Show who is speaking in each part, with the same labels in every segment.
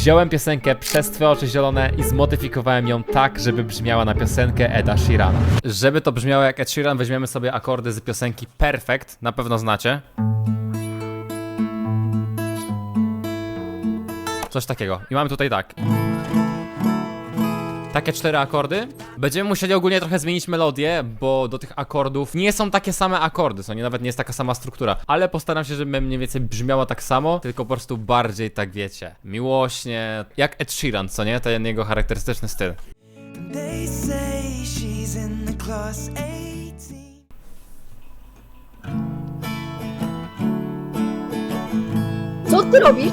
Speaker 1: Wziąłem piosenkę Przez Twoje oczy zielone i zmodyfikowałem ją tak, żeby brzmiała na piosenkę Eda Sheerana. Żeby to brzmiało jak Ed Sheeran, weźmiemy sobie akordy z piosenki Perfect, na pewno znacie. Coś takiego. I mamy tutaj tak. Takie cztery akordy. Będziemy musieli ogólnie trochę zmienić melodię, bo do tych akordów nie są takie same akordy, co nie nawet nie jest taka sama struktura. Ale postaram się, żeby mniej więcej brzmiało tak samo, tylko po prostu bardziej tak wiecie. Miłośnie, jak Ed Sheeran, co nie? Ten jego charakterystyczny styl.
Speaker 2: They say she's in the class 18.
Speaker 3: Co ty robisz?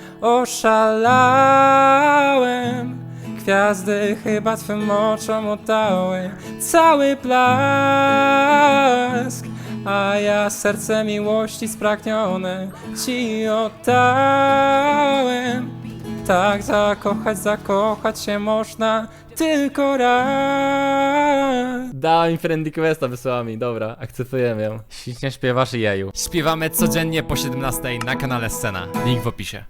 Speaker 1: oszalałem. Gwiazdy chyba twym oczom oddały cały blask A ja serce miłości spragnione ci oddałem. Tak zakochać, zakochać się można tylko raz. Dała mi friend requesta, wysłała mi, dobra, akceptujemy ją. Ślicznie śpiewasz i jeju. Śpiewamy codziennie po 17 na kanale Scena, link w opisie